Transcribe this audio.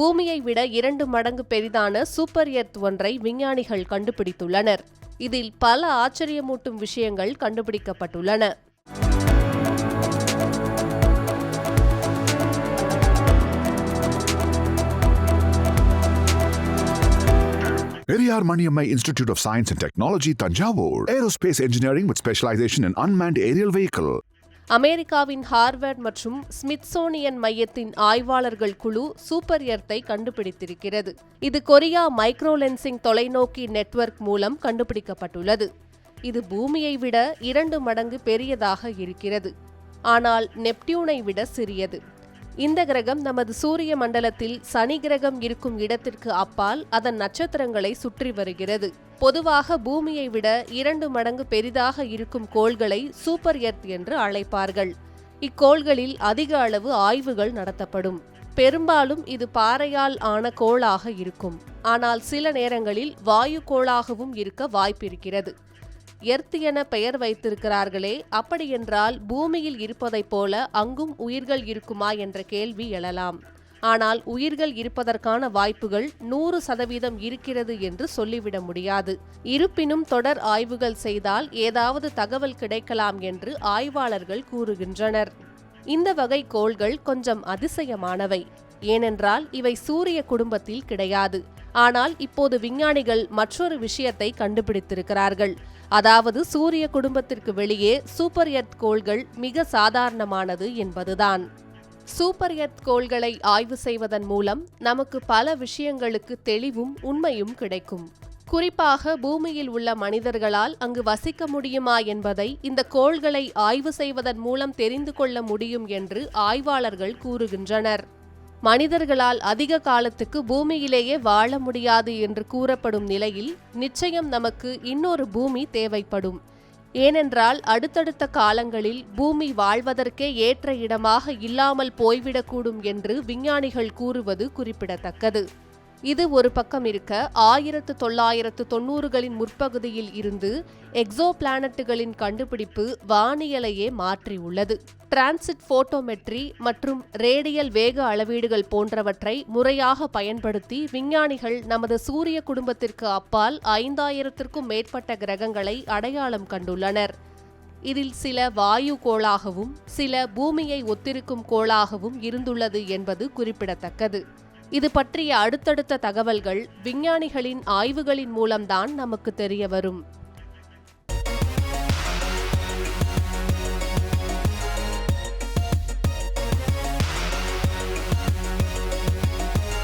பூமியை விட இரண்டு மடங்கு பெரிதான சூப்பர் எர்த் ஒன்றை விஞ்ஞானிகள் கண்டுபிடித்துள்ளனர் இதில் பல ஆச்சரியமூட்டும் விஷயங்கள் கண்டுபிடிக்கப்பட்டுள்ளன Periyar Maniammai institute of science and technology Thanjavur aerospace engineering with specialization in unmanned aerial vehicle அமெரிக்காவின் ஹார்வர்ட் மற்றும் ஸ்மித்சோனியன் மையத்தின் ஆய்வாளர்கள் குழு சூப்பர் எர்த்தை கண்டுபிடித்திருக்கிறது. இது கொரியா மைக்ரோலென்சிங் தொலைநோக்கி நெட்வொர்க் மூலம் கண்டுபிடிக்கப்பட்டுள்ளது. இது பூமியை விட இரண்டு மடங்கு பெரியதாக இருக்கிறது. ஆனால் நெப்டியூனை விட சிறியது. இந்த கிரகம் நமது சூரிய மண்டலத்தில் சனி கிரகம் இருக்கும் இடத்திற்கு அப்பால் அதன் நட்சத்திரங்களை சுற்றி வருகிறது. பொதுவாக பூமியை விட இரண்டு மடங்கு பெரிதாக இருக்கும் கோள்களை சூப்பர் எர்த் என்று அழைப்பார்கள். இக்கோள்களில் அதிக அளவு ஆய்வுகள் நடத்தப்படும். பெரும்பாலும் இது பாறையால் ஆன கோளாக இருக்கும். ஆனால் சில நேரங்களில் வாயு கோளாகவும் இருக்க வாய்ப்பிருக்கிறது. எர்த் என பெயர் வைத்திருக்கிறார்களே அப்படியென்றால் பூமியில் இருப்பதைப் போல அங்கும் உயிர்கள் இருக்குமா என்ற கேள்வி எழலாம். ஆனால் உயிர்கள் இருப்பதற்கான வாய்ப்புகள் நூறு சதவீதம் இருக்கிறது என்று சொல்லிவிட முடியாது. இருப்பினும் தொடர் ஆய்வுகள் செய்தால் ஏதாவது தகவல் கிடைக்கலாம் என்று ஆய்வாளர்கள் கூறுகின்றனர். இந்த வகை கோள்கள் கொஞ்சம் அதிசயமானவை. ஏனென்றால் இவை சூரிய குடும்பத்தில் கிடையாது. ஆனால் இப்போது விஞ்ஞானிகள் மற்றொரு விஷயத்தை கண்டுபிடித்திருக்கிறார்கள். அதாவது சூரிய குடும்பத்திற்கு வெளியே சூப்பர் எர்த் கோள்கள் மிக சாதாரணமானது என்பதுதான். சூப்பர் எர்த் கோள்களை ஆய்வு செய்வதன் மூலம் நமக்கு பல விஷயங்களுக்கு தெளிவும் உண்மையும் கிடைக்கும். குறிப்பாக பூமியில் உள்ள மனிதர்களால் அங்கு வசிக்க முடியுமா என்பதை இந்த கோள்களை ஆய்வு செய்வதன் மூலம் தெரிந்து கொள்ள முடியும் என்று ஆய்வாளர்கள் கூறுகின்றனர். மனிதர்களால் அதிக காலத்துக்கு பூமியிலேயே வாழ முடியாது என்று கூறப்படும் நிலையில் நிச்சயம் நமக்கு இன்னொரு பூமி தேவைப்படும். ஏனென்றால் அடுத்தடுத்த காலங்களில் பூமி வாழ்வதற்கே ஏற்ற இடமாக இல்லாமல் போய்விடக்கூடும் என்று விஞ்ஞானிகள் கூறுவது குறிப்பிடத்தக்கது. இது ஒரு பக்கம் இருக்க ஆயிரத்து தொள்ளாயிரத்து தொன்னூறுகளின் முற்பகுதியில் இருந்து எக்ஸோ பிளானட்டுகளின் கண்டுபிடிப்பு வானியலையே மாற்றியுள்ளது டிரான்சிட் போட்டோமெட்ரி மற்றும் ரேடியல் வேக அளவீடுகள் போன்றவற்றை முறையாக பயன்படுத்தி விஞ்ஞானிகள் நமது சூரிய குடும்பத்திற்கு அப்பால் ஐந்தாயிரத்திற்கும் மேற்பட்ட கிரகங்களை அடையாளம் கண்டுள்ளனர். இதில் சில வாயு கோளாகவும் சில பூமியை ஒத்திருக்கும் கோளாகவும் இருந்துள்ளது என்பது குறிப்பிடத்தக்கது. இது பற்றிய அடுத்தடுத்த தகவல்கள் விஞ்ஞானிகளின் ஆய்வுகளின் மூலம்தான் நமக்கு தெரிய வரும்.